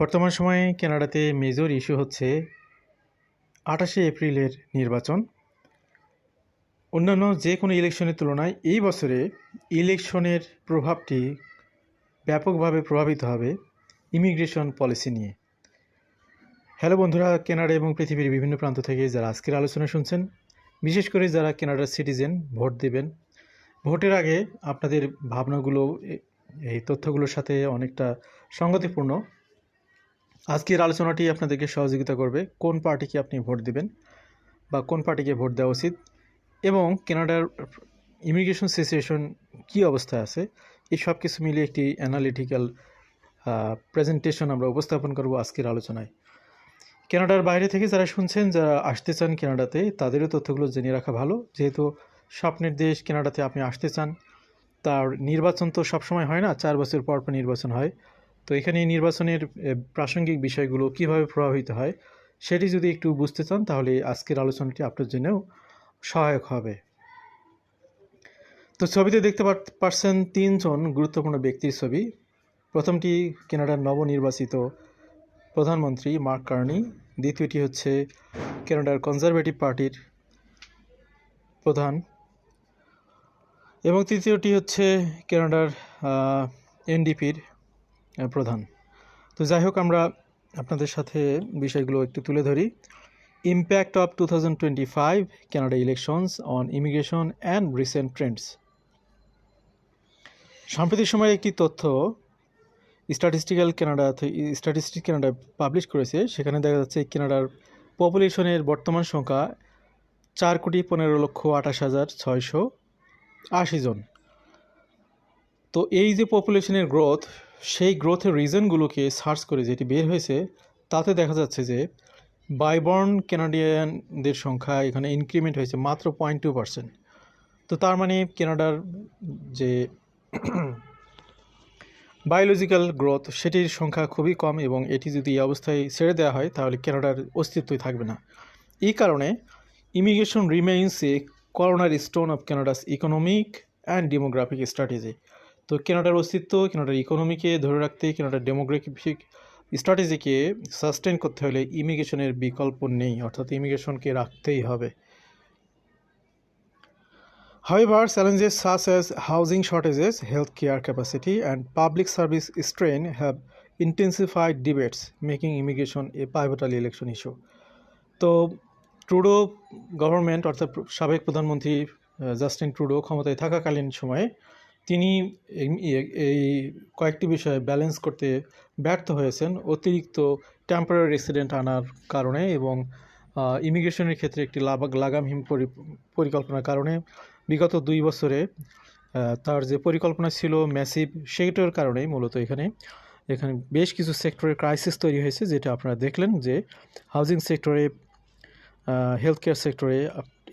বর্তমান সময়ে কানাডাতে মেজর ইস্যু হচ্ছে আঠাশে এপ্রিলের নির্বাচন। অন্যান্য যে কোনো ইলেকশনের তুলনায় এই বছরে ইলেকশনের প্রভাবটি ব্যাপকভাবে প্রভাবিত হবে ইমিগ্রেশন পলিসি নিয়ে। হ্যালো বন্ধুরা, কানাডা এবং পৃথিবীর বিভিন্ন প্রান্ত থেকে যারা আজকের আলোচনা শুনছেন, বিশেষ করে যারা কানাডার সিটিজেন ভোট দেবেন, ভোটের আগে আপনাদের ভাবনাগুলো, এই তথ্যগুলোর সাথে অনেকটা সঙ্গতিপূর্ণ। আজকের আলোচনাটি আপনাদেরকে সহযোগিতা করবে কোন পার্টিকে আপনি ভোট দিবেন বা কোন পার্টিকে ভোট দেওয়া উচিত এবং কেনাডার ইমিগ্রেশন সিচুয়েশন কী অবস্থায় আছে, এই সব কিছু মিলিয়ে একটি অ্যানালিটিক্যাল প্রেজেন্টেশন আমরা উপস্থাপন করব আজকের আলোচনায়। কেনাডার বাইরে থেকে যারা শুনছেন, যারা আসতে চান কেনাডাতে, তাদেরও তথ্যগুলো জেনে রাখা ভালো। যেহেতু স্বপ্নের দেশ কেনাডাতে আপনি আসতে চান, তার নির্বাচন তো সবসময় হয় না, চার বছর পর পর নির্বাচন হয়। তো এখানে নির্বাচনের প্রাসঙ্গিক বিষয়গুলো কীভাবে প্রভাবিত হয় সেটি যদি একটু বুঝতে চান, তাহলে আজকের আলোচনাটি আপনার জন্যও সহায়ক হবে। তো ছবিতে দেখতে পার- পারছেন তিনজন গুরুত্বপূর্ণ ব্যক্তির ছবি। প্রথমটি কানাডার নবনির্বাচিত প্রধানমন্ত্রী মার্ক কার্নি, দ্বিতীয়টি হচ্ছে কানাডার কনজারভেটিভ পার্টির প্রধান এবং তৃতীয়টি হচ্ছে কানাডার এনডিপির প্রধান। তো যাই হোক, আমরা আপনাদের সাথে বিষয়গুলো একটু তুলে ধরি। Impact of two thousand twenty five Canada elections on immigration and recent trends সাম্প্রতিক সময়ের একটি তথ্য? Statistical Canada statistic Canada publish করেছে। সেখানে দেখা যাচ্ছে কানাডার পপুলেশনের বর্তমান সংখ্যা চার কোটি পনেরো লক্ষ আঠাশ হাজার ছয়শো আশি জন। তো এই যে পপুলেশনের গ্রোথ সেই গ্রোথের রিজনগুলোকে সার্চ করে যেটি বের হয়েছে, তাতে দেখা যাচ্ছে যে বাইবর্ন কানাডিয়ানদের সংখ্যা এখানে ইনক্রিমেন্ট হয়েছে মাত্র পয়েন্ট টু পার্সেন্ট তো তার মানে কেনাডার যে বায়োলজিক্যাল গ্রোথ সেটির সংখ্যা খুবই কম এবং এটি যদি এই অবস্থায় ছেড়ে দেওয়া হয়, তাহলে কানাডার অস্তিত্বই থাকবে না। এই কারণে immigration remains a cornerstone of Canada's economic and demographic strategy তো কেনাডার অস্তিত্ব কেনাডার ইকোনমিকে ধরে রাখতে কেনাডার ডেমোগ্রাফিক স্ট্র্যাটেজিকে সাস্টেন করতে হলে ইমিগ্রেশনের বিকল্প নেই, অর্থাৎ ইমিগ্রেশনকে রাখতেই হবে। However challenges such as housing shortages health care capacity and public service strain have intensified debates making immigration a pivotal election issue তো ট্রুডো গভর্নমেন্ট অর্থাৎ সাবেক প্রধানমন্ত্রী জাস্টিন ট্রুডো ক্ষমতায় থাকাকালীন সময়ে তিনি এই- কয়েকটি বিষয়ে ব্যালেন্স করতে ব্যর্থ হয়েছেন অতিরিক্ত টেম্পোরারি রেসিডেন্ট আনার কারণে এবং ইমিগ্রেশনের ক্ষেত্রে একটি লাভ- লাগামহীন পরি- পরিকল্পনার কারণে বিগত দুই বছরে তার যে পরিকল্পনা ছিল ম্যাসিভ সেটার কারণেই মূলত এখানে এখানে বেশ কিছু সেক্টরের ক্রাইসিস তৈরি হয়েছে যেটা আপনারা দেখলেন যে হাউজিং সেক্টরে হেলথ কেয়ার সেক্টরে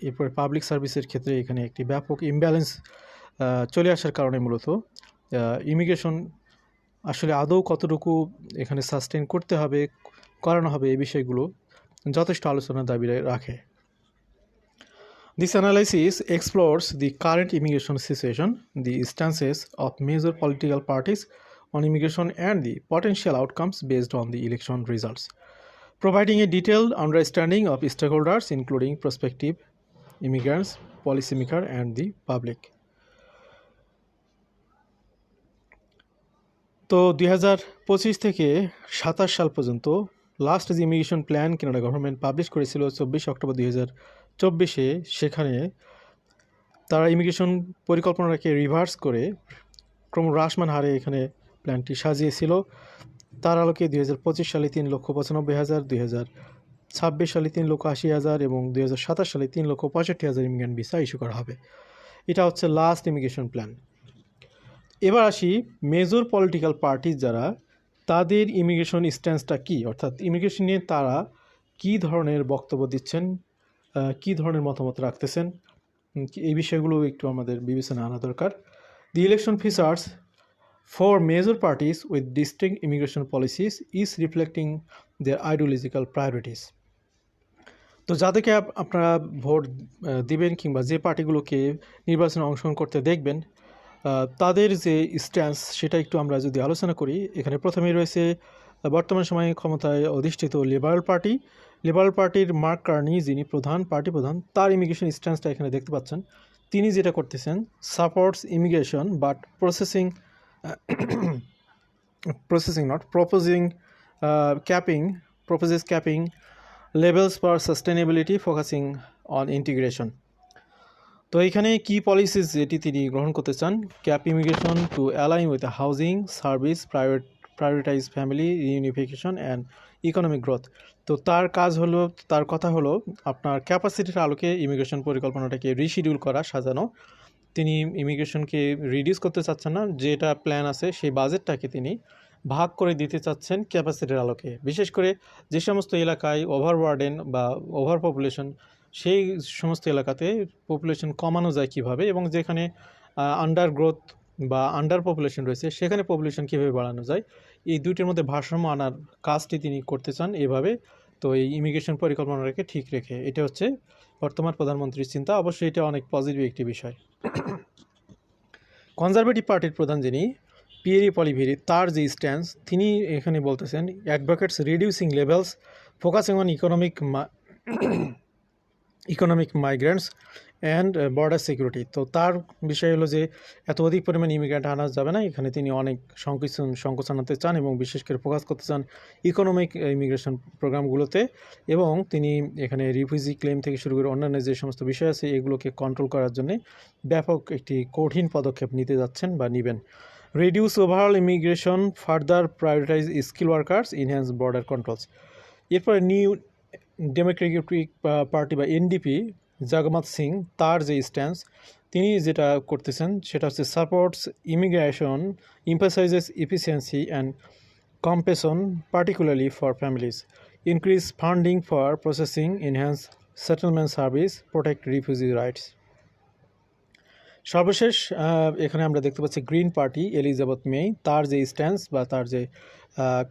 এরপরে পাবলিক সার্ভিসের ক্ষেত্রে এখানে একটি ব্যাপক ইমব্যালেন্স চলে আসার কারণে মূলত ইমিগ্রেশন আসলে আদৌ কতটুকু এখানে সাস্টেন করতে হবে, করানো হবে এই বিষয়গুলো যথেষ্ট আলোচনার দাবি রাখে। This analysis explores the current immigration situation the stances of major political parties on immigration and the potential outcomes based on the election results providing a detailed understanding of stakeholders including prospective immigrants policy maker and the public তো দুই হাজার পঁচিশ থেকে সাতাশ সাল পর্যন্ত last যে immigration plan Canada government publish করেছিল চব্বিশ অক্টোবর দুই হাজার চব্বিশে, সেখানে তারা ইমিগ্রেশন পরিকল্পনাকে রিভার্স করে ক্রমহ্রাসমান হারে এখানে প্ল্যানটি সাজিয়েছিল। তার আলোকে দুই হাজার পঁচিশ সালে তিন লক্ষ পঁচানব্বই হাজার, দুই হাজার ছাব্বিশ সালে তিন লক্ষ আশি হাজার এবং দুই হাজার সাতাশ সালে তিন লক্ষ পঁয়ষট্টি হাজার ইমিগ্রেন্ট ভিসা ইস্যু করা হবে। এটা হচ্ছে লাস্ট ইমিগ্রেশন প্ল্যান এবার আসি মেজর পলিটিক্যাল পার্টি যারা, তাদের ইমিগ্রেশন স্ট্যান্সটা কী? অর্থাৎ ইমিগ্রেশন নিয়ে তারা কী ধরনের বক্তব্য দিচ্ছেন? কী ধরনের মতামত রাখতেছেন? এই বিষয়গুলো একটু আমাদের বিবেচনা আনা দরকার। The election features for major parties with distinct immigration policies is reflecting their ideological priorities তো যাদেরকে আপ- আপনারা ভোট দিবেন কিংবা যে পার্টিগুলোকে নির্বাচনে অংশগ্রহণ করতে দেখবেন তাদের যে স্ট্যান্স সেটা একটু আমরা যদি আলোচনা করি, এখানে প্রথমেই রয়েছে বর্তমান সময়ে ক্ষমতায় অধিষ্ঠিত লিবারাল পার্টি লিবারাল পার্টির মার্ক কার্নি যিনি প্রধান পার্টি প্রধান, তার ইমিগ্রেশন স্ট্যান্সটা এখানে দেখতে পাচ্ছেন। তিনি যেটা করতেছেন supports immigration but processing processing not proposing capping capping capping levels levels for focusing on integration তো এখানে কি পলিসিস যেটি তিনি গ্রহণ করতে চান? Cap immigration to align with housing service private prioritise family unification and economic growth তো তার কাজ হলো, তার কথা হলো, আপনার ক্যাপাসিটির আলোকে ইমিগ্রেশন পরিকল্পনাটাকে রিশিডিউল করা, সাজানো। তিনি ইমিগ্রেশনকে রিডিউস করতে চাচ্ছেন না, যেটা প্ল্যান আছে, সেই বাজেটটাকে তিনি ভাগ করে দিতে চাচ্ছেন ক্যাপাসিটির আলোকে। বিশেষ করে যে সমস্ত এলাকায় ওভার ওয়ার্ডেন বা ওভার পপুলেশন সেই সমস্ত এলাকাতে পপুলেশন কমানো যায় কীভাবে এবং যেখানে আন্ডার গ্রোথ বা আন্ডার পপুলেশন রয়েছে, সেখানে পপুলেশন কীভাবে বাড়ানো যায়, এই দুইটির মধ্যে ভারসাম্য আনার কাজটি তিনি করতে চান এভাবে। তো এই ইমিগ্রেশন পরিকল্পনাটাকে ঠিক রেখে, এটা হচ্ছে বর্তমান প্রধানমন্ত্রীর চিন্তা। অবশ্যই এটা অনেক পজিটিভ একটি বিষয়। কনজারভেটিভ পার্টির প্রধান যিনি পিয়েরি পলিভেরি তার যে স্ট্যান্স তিনি এখানে বলতেছেন advocates reducing levels focusing on economic economic migrants and border security তো তার বিষয় হলো যে, এত অধিক পরিমাণ ইমিগ্রেন্ট আনা যাবে না। এখানে তিনি অনেক সংকোচন সংকোচন আনতে চান এবং বিশেষ করে ফোকাস করতে চান ইকোনমিক ইমিগ্রেশন প্রোগ্রামগুলোতে এবং তিনি এখানে রিফিউজি ক্লেম থেকে শুরু করে অন্যান্য যে সমস্ত বিষয় আছে, এগুলোকে কন্ট্রোল করার জন্য ব্যাপক একটি কঠিন পদক্ষেপ নিতে যাচ্ছেন বা নেবেন। Reduce overall immigration further prioritise skill workers enhance border controls এরপরে নিউ ডেমোক্রেটিক পার্টি বা এনডিপি জগমত সিং তার যে স্ট্যান্স তিনি যেটা করতেছেন, সেটা হচ্ছে supports immigration emphasises efficiency and compassion particularly for families increase funding for processing enhance settlement service protect refugee rights সর্বশেষ এখানে আমরা দেখতে পাচ্ছি গ্রিন পার্টি এলিজাবেথ মে তার যে স্ট্যান্স বা তার যে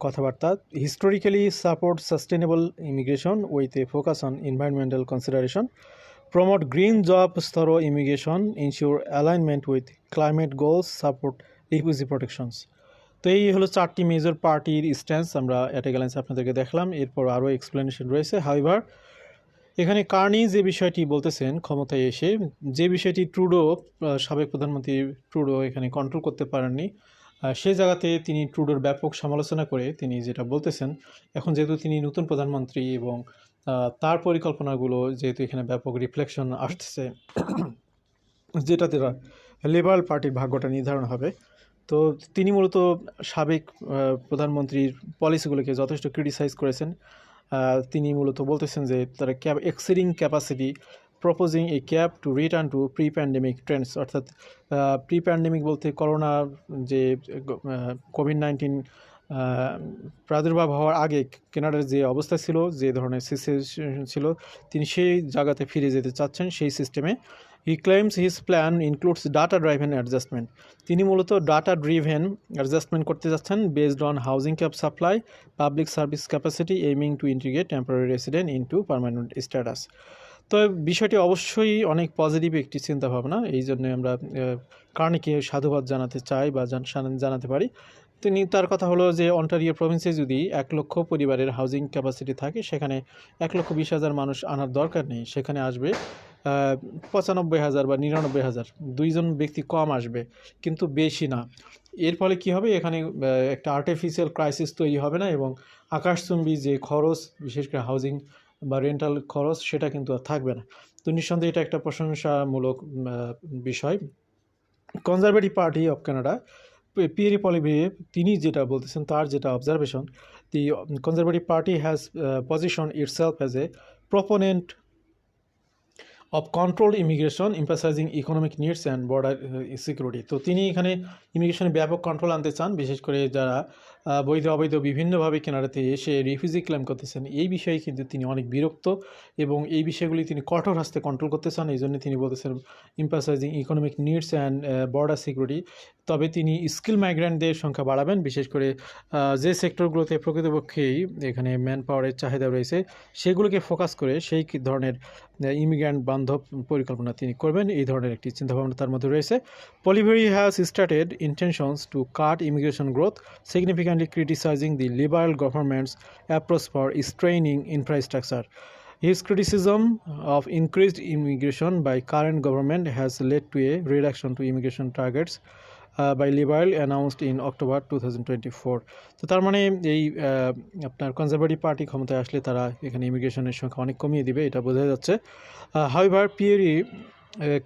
কথাবার্তা historically support sustainable immigration with a focus on environmental consideration promote green job through immigration ensure alignment with climate goals support refugee protections তো এই হলো চারটি মেজর পার্টির স্ট্যান্স আমরা অ্যাট এ গ্যালেন্স আপনাদেরকে দেখলাম। এরপর আরও এক্সপ্লেনেশন রয়েছে। হাইভার এখানে কার্নি যে বিষয়টি বলতেছেন ক্ষমতায় এসে, যে বিষয়টি ট্রুডো সাবেক প্রধানমন্ত্রী ট্রুডো এখানে কন্ট্রোল করতে পারেননি সেই জায়গাতে তিনি ট্রুডোর ব্যাপক সমালোচনা করে তিনি যেটা বলতেছেন, এখন যেহেতু তিনি নতুন প্রধানমন্ত্রী এবং তার পরিকল্পনাগুলো যেহেতু এখানে ব্যাপক রিফ্লেকশন আসতেছে তারা লেবার পার্টির ভাগ্যটা নির্ধারণ হবে, তো তিনি মূলত সাবেক প্রধানমন্ত্রীর পলিসিগুলোকে যথেষ্ট ক্রিটিসাইজ করেছেন তিনি মূলত বলতেছেন যে তারা cap exceeding capacity proposing a cap to return to pre pandemic trends অর্থাৎ প্রি প্যান্ডেমিক বলতে করোনা যে কোভিড নাইন্টিন প্রাদুর্ভাব হওয়ার আগে কেনাডার যে অবস্থা ছিল, যে ধরনের সিচুয়েশন ছিল, তিনি সেই জায়গাতে ফিরে যেতে চাচ্ছেন, সেই সিস্টেমে he claims his plan includes data driven adjustment তিনি মূলত ডাটা ড্রিভেন অ্যাডজাস্টমেন্ট করতে যাচ্ছেন based on housing cap supply public service capacity aiming to integrate temporary resident into permanent status তো বিষয়টি অবশ্যই অনেক পজিটিভ একটি চিন্তাভাবনা। এই জন্য আমরা কার্নিকে সাধুবাদ জানাতে চাই বা জানাতে পারি। তিনি তার কথা হলো যে অন্টারিও প্রভিন্সে যদি এক লক্ষ পরিবারের হাউজিং ক্যাপাসিটি থাকে, সেখানে এক লক্ষ বিশ হাজার মানুষ আনার দরকার নেই। সেখানে আসবে পঁচানব্বই হাজার বা নিরানব্বই হাজার। দুইজন ব্যক্তি কম আসবে, কিন্তু বেশি না। এর ফলে কি হবে? এখানে একটা আর্টিফিশিয়াল ক্রাইসিস তৈরি হবে না এবং আকাশচুম্বী যে খরচ, বিশেষ করে হাউজিং বা রেন্টাল খরচ, সেটা কিন্তু আর থাকবে না। তো নিঃসন্দেহে এটা একটা প্রশংসামূলক বিষয়। Conservative party of Canada Pierre Poilievre তিনি যেটা বলতেছেন, তার যেটা observation the conservative party has position itself as a proponent of control immigration emphasising economic needs and border security তো তিনি এখানে ইমিগ্রেশনে ব্যাপক কন্ট্রোল আনতে চান, বিশেষ করে যারা বৈধ, অবৈধ, বিভিন্নভাবে কেনাডাতে এসে রিফিউজি ক্লেম করতেছেন। এই বিষয়ে কিন্তু তিনি অনেক বিরক্ত এবং এই বিষয়গুলি তিনি কঠোর হাস্তে কন্ট্রোল করতে চান, এই জন্য তিনি বলতেছেন emphasising economic needs and border security তবে তিনি স্কিল মাইগ্রেন্টদের সংখ্যা বাড়াবেন, বিশেষ করে যে সেক্টরগুলোতে প্রকৃতপক্ষেই এখানে ম্যান পাওয়ারের চাহিদা রয়েছে, সেগুলোকে ফোকাস করে সেই ধরনের ইমিগ্র্যান্ট বান্ধব পরিকল্পনা তিনি করবেন, এই ধরনের একটি চিন্তাভাবনা তার মধ্যে রয়েছে। Poilievre has started intentions to cut immigration growth significant significantly criticizing the liberal government's approach for straining infrastructure. His criticism of increased immigration by current government has led to a reduction to immigration targets uh, by liberal announced in October 2024 তো তার মানে এই আপনার conservative Party ক্ষমতায় আসলে তারা এখানে ইমিগ্রেশনের সংখ্যা অনেক কমিয়ে দিবে এটা বোঝা যাচ্ছে however Pierre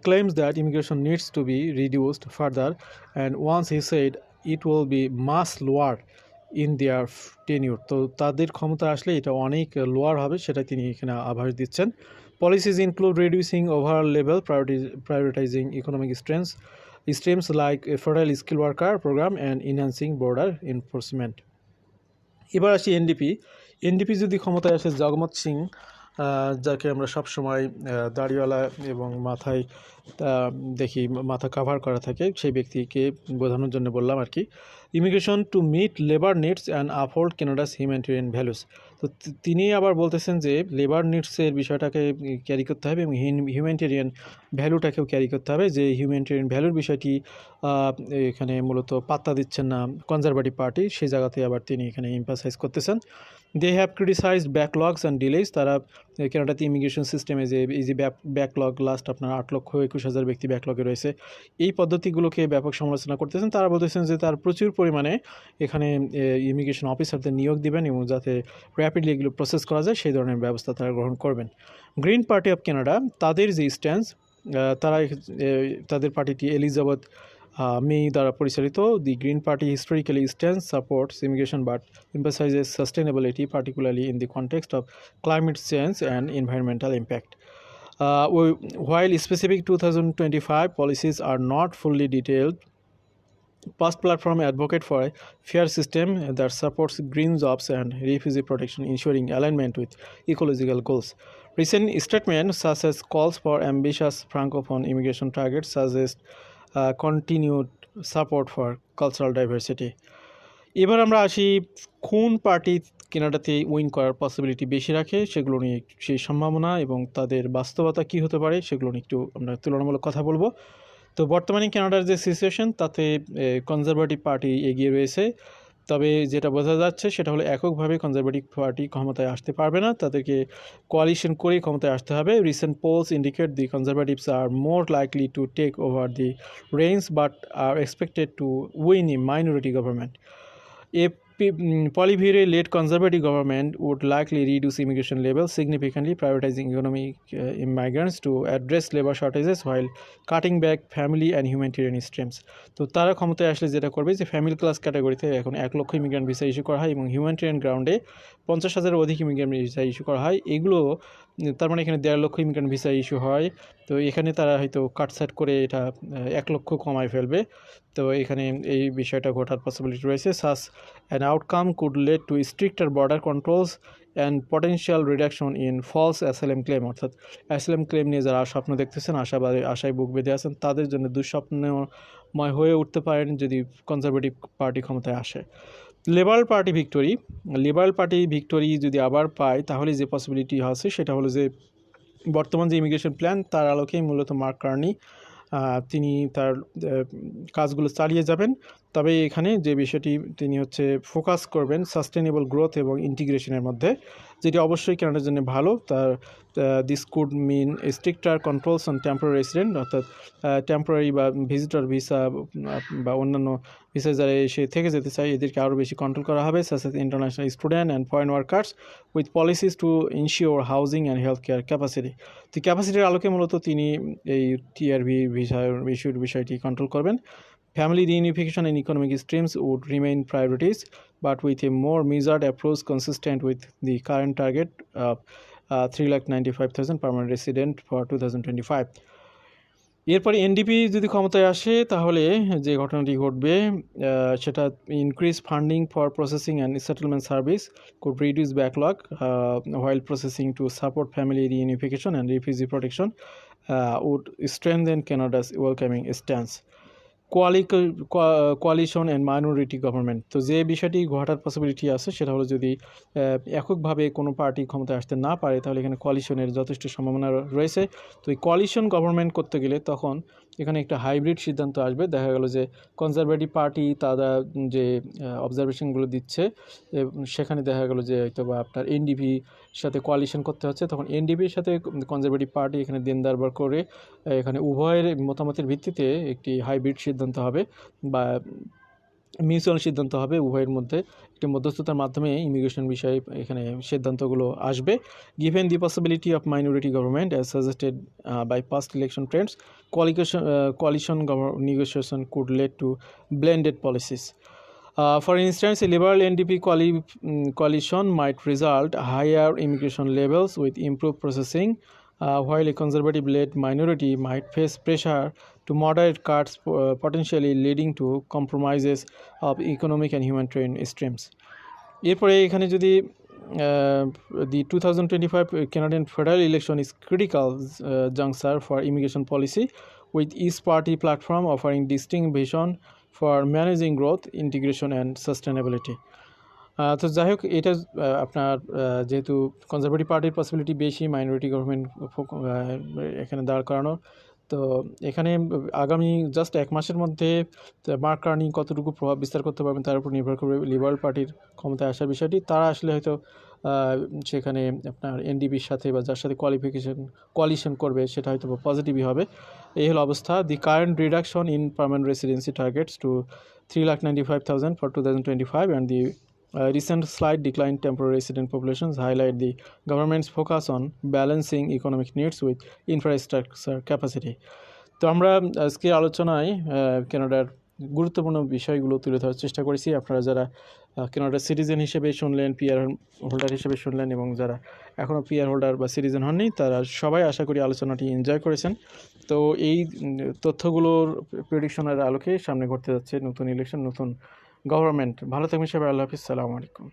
claims that immigration needs to be reduced further and once he said it will be much lower in their tenure তো তাদের ক্ষমতা আসলে এটা অনেক লোয়ার হবে, সেটা তিনি এখানে আভাস দিচ্ছেন। Policies include reducing over level priority prioritising economic strains streams like federal skill worker programme and enhancing border enforcement এবার আসি এনডিপি এনডিপি যদি ক্ষমতায় আসে জগমত সিং যাকে আমরা সবসময় দাড়িওয়ালা এবং মাথায় আহ, দেখি মাথা কাভার করা থাকে সেই ব্যক্তিকে বোঝানোর জন্য বললাম আর কি। Immigration to meet labour needs and afford Canada's humanitarian values তো তিনি আবার বলতেছেন যে লেবার নিডসের বিষয়টাকে ক্যারি করতে হবে এবং হিউম্যানিটেরিয়ান ভ্যালুটাকেও ক্যারি করতে হবে। যে হিউম্যানিটেরিয়ান ভ্যালুর বিষয়টি এখানে মূলত পাত্তা দিচ্ছেন না কনজারভেটিভ পার্টি সেই জায়গাতে আবার তিনি এখানে এম্পাসাইজ করতেছেন। They have criticised backlogs and delays তারা কানাডাতে ইমিগ্রেশন সিস্টেমে যে, এই যে ব্যাকলগ লাস্ট আপনার আট লক্ষ একুশ হাজার ব্যক্তি ব্যাকলগে রয়েছে, এই পদ্ধতিগুলোকে ব্যাপক সমালোচনা করতেছেন। তারা বলতেছেন যে, তার প্রচুর পরিমাণে এখানে ইমিগ্রেশন অফিসারদের নিয়োগ দিবেন এবং যাতে র্যাপিডলি এগুলো প্রসেস করা যায়, সেই ধরনের ব্যবস্থা তারা গ্রহণ করবেন। গ্রিন পার্টি অফ কানাডা তাদের যে স্ট্যান্স তারা তাদের পার্টিটি এলিজাবেথ মে দ্বারা পরিচালিত the green party historically stance supports immigration but emphasizes sustainability, particularly in the context of climate change and environmental impact. Uh, we- while specific 2025 policies are not fully detailed, Past Platform advocate for a fair system that supports green jobs and refugee protection, ensuring alignment with ecological goals. Recent statements, such as calls for ambitious francophone immigration targets, suggest uh, support for cultural diversity এবার আমরা আসি কোন party কেনাডাতে win করার possibility বেশি রাখে সেগুলো নিয়ে সেই সম্ভাবনা এবং তাদের বাস্তবতা কি হতে পারে সেগুলো নিয়ে একটু আমরা তুলনামূলক কথা বলব। তো বর্তমানে কানাডার যে সিচুয়েশন তাতে কনজারভেটিভ পার্টি এগিয়ে রয়েছে। তবে যেটা বোঝা যাচ্ছে সেটা হলো এককভাবে কনজারভেটিভ পার্টি ক্ষমতায় আসতে পারবে না। তাদেরকে কোয়ালিশন করেই ক্ষমতায় আসতে হবে। Recent polls indicate the Conservatives are more likely to take over the range but are expected to win a minority government A P- mm, polyvary-led conservative government would likely reduce immigration levels significantly, prioritizing economic uh, immigrants to address labor shortages while cutting back family and humanitarian streams. তো তারা ক্ষমতায় আসলে যেটা করবে যে family class ক্যাটাগরিতে এখন এক লক্ষ ইমিগ্রেন্ট ভিসা ইস্যু করা হয় এবং হিউম্যানিটেরিয়ান গ্রাউন্ডে পঞ্চাশ হাজারের অধিক ইমিগ্রেন্ট ভিসা ইস্যু করা হয় এগুলো তার মানে এখানে দেড় লক্ষ ইমিগ্রেন্ট ভিসা ইস্যু হয় তো এখানে তারা হয়তো কাটসাট করে এটা এক লক্ষ কমায় ফেলবে তো এখানে এই বিষয়টা ঘটার পসিবিলিটি রয়েছে। Such an outcome could lead to stricter border controls and potential reduction in false asylum claim অর্থাৎ অ্যাসেলেম ক্লেম নিয়ে যারা স্বপ্ন দেখতেছেন, আশাবাদী, আশায় বুক বেঁধে আছেন, তাদের জন্য দুঃস্বপ্নময় হয়ে উঠতে পারেন যদি কনজারভেটিভ পার্টি ক্ষমতায় আসে। Liberal Party victory Liberal Party victory যদি আবার পায়, তাহলে যে পসিবিলিটি আছে, সেটা হলো যে বর্তমান যে ইমিগ্রেশন প্ল্যান তার আলোকেই মূলত মার্ক কার্নি তিনি তার কাজগুলো চালিয়ে যাবেন। তবে এখানে যে বিষয়টি তিনি হচ্ছে ফোকাস করবেন সাস্টেনেবল গ্রোথ এবং ইন্টিগ্রেশনের মধ্যে, যেটি অবশ্যই কানাডার জন্য ভালো। তার this could mean stricter controls on temporary resident অর্থাৎ টেম্পোরারি বা ভিজিটর ভিসা বা অন্যান্য ভিসা যারা এসে থেকে যেতে চায়, এদেরকে আরও বেশি কন্ট্রোল করা হবে। Such international student and foreign workers with policies to ensure housing and health care capacity তো ক্যাপাসিটির আলোকে মূলত তিনি এই টিআরভি বিষয় ইস্যুর বিষয়টি কন্ট্রোল করবেন। Family reunification and economic streams would remain priorities, but with a more measured approach consistent with the current target of uh, 3,95,000 permanent resident for 2025. এরপরে এনডিপি যদি ক্ষমতায় আসে তাহলে যে ঘটনাটি ঘটবে সেটা increase funding for processing and settlement service could reduce backlog while processing to support family reunification and refugee protection would strengthen Canada's welcoming stance coalition and minority government তো যে বিষয়টি ঘটার পসিবিলিটি আছে, সেটা হলো যদি এককভাবে কোনো পার্টি ক্ষমতায় আসতে না পারে, তাহলে এখানে কোয়ালিশনের যথেষ্ট সম্ভাবনা রয়েছে। তো এই কোয়ালিশন গভর্নমেন্ট করতে গেলে তখন এখানে একটা হাইব্রিড সিদ্ধান্ত আসবে। দেখা গেল যে কনজারভেটিভ পার্টি তারা যে অবজারভেশনগুলো দিচ্ছে সেখানে দেখা গেল যে হয়তো বা আপনার এনডিপি সাথে কোয়ালিশন করতে হচ্ছে। তখন এনডিপির সাথে কনজারভেটিভ পার্টি এখানে দিন দরবার করে এখানে উভয়ের মতামতের ভিত্তিতে একটি হাইব্রিড সিদ্ধান্ত হবে বা মিউচুয়াল সিদ্ধান্ত হবে উভয়ের মধ্যে। একটি মধ্যস্থতার মাধ্যমে ইমিগ্রেশন বিষয়ে এখানে সিদ্ধান্তগুলো আসবে given the possibility of minority government as suggested by past election trends coalition coalition negotiation could lead to blended policies for instance Liberal NDP coalition coalition might result higher immigration levels with improve processing while a conservative-led minority might face pressure to moderate cuts, uh, potentially leading to compromises of economic and humanitarian streams. এরপরে এখানে যদি the two thousand twenty five election is critical uh, juncture for immigration policy, with each party platform offering distinct vision for managing growth, integration and sustainability. Ah, তো যাই হোক, এটা আপনার যেহেতু conservative পার্টির পসিবিলিটি বেশি মাইনরিটি গভর্নমেন্ট এখানে দাঁড় করানো, তো এখানে আগামী জাস্ট এক মাসের মধ্যে মার্ক কার্নি কতটুকু প্রভাব বিস্তার করতে পারবেন তার উপর নির্ভর করবে লিবারাল পার্টির ক্ষমতায় আসার বিষয়টি। তারা আসলে হয়তো সেখানে আপনার এনডিপির সাথে বা যার সাথে কোয়ালিফিকেশন কোয়ালিশন করবে, সেটা হয়তো পজিটিভই হবে। এই হলো অবস্থা। The current reduction in permanent residency targets to three lakh ninety five thousand for two thousand twenty five and the recent slight decline in temporary resident populations highlight the government's focus on balancing economic needs with infrastructure capacity. তো আমরা আজকে আলোচনায় কানাডার গুরুত্বপূর্ণ বিষয়গুলো তুলে ধরার চেষ্টা করেছি আপনারা যারা কানাডার সিটিজেন হিসেবে শুনলেন পিআর হোল্ডার হিসেবে শুনলেন এবং যারা এখনও পিআর হোল্ডার বা সিটিজেন হননি, তারা সবাই আশা করি আলোচনাটি এনজয় করেছেন তো এই তথ্যগুলোর প্রেডিকশনের আলোকে সামনে ঘটতে যাচ্ছে নতুন ইলেকশন নতুন গভর্নমেন্ট। ভালো থাকবেন সবাই আল্লাহ হাফিজ সালামু আলাইকুম।